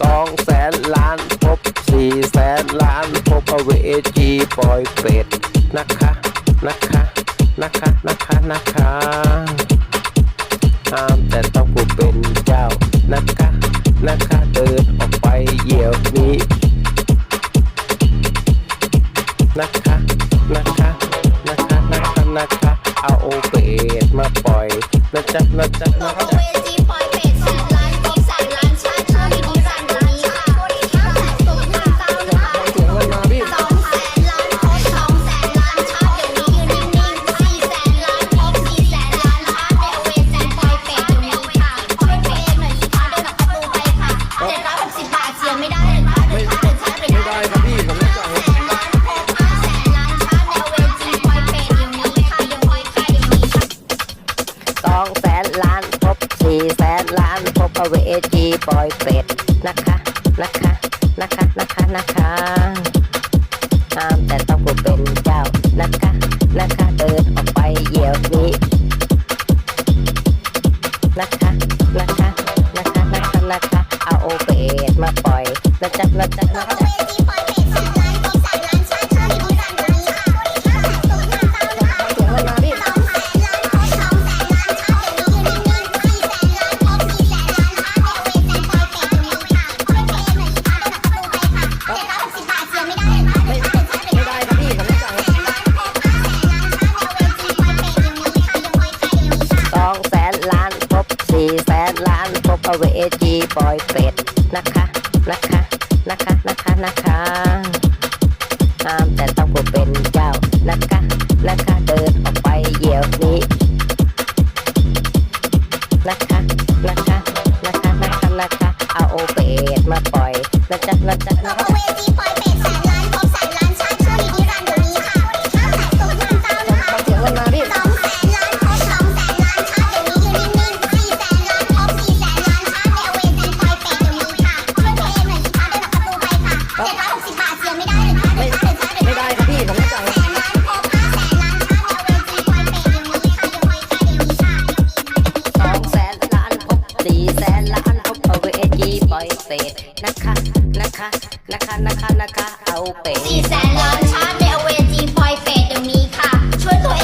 สองแสนล้านพบสี่แสนล้านพบเวจีปล่อยเป็ดนะคะนะคะนะคะนะคะนะคะห้ามแต่ต้องผู้เป็นเจ้านะคะนะคะเดินออกไปเหยียวนี้นะคะนะคะนะคะนะคะนะคะเอาเป็ดมาปล่อยนะจ๊ะนะจ๊ะนะจ๊ะ เวจีปอยเฟรดนะคะนะคะนะคะนะคะนะคะห้ามแต่ต้องกูเป็นเจ้านะคะนะคะเดินออกไปเหยียวนี้นะคะนะคะนะคะนะคะนะคะเอาเฟรดมาปล่อยนะจ๊ะนะจ๊ะนะจ๊ะ over edgy boy เฟดนะคะ นะคะ นะคะ นะคะ นะคะห้ามแต่ต้องผมเป็นเจ้า นะคะ นะคะ เดินออกไปเดี๋ยวนี้ นะคะ ษตรนะคะ นะคะนะคะนะคะนะคะเอาเป็ด สี่แสนล้านชาติในเอเวจีพลอยเฟดเรงนี้ค่ะ ช่วยตัวเอง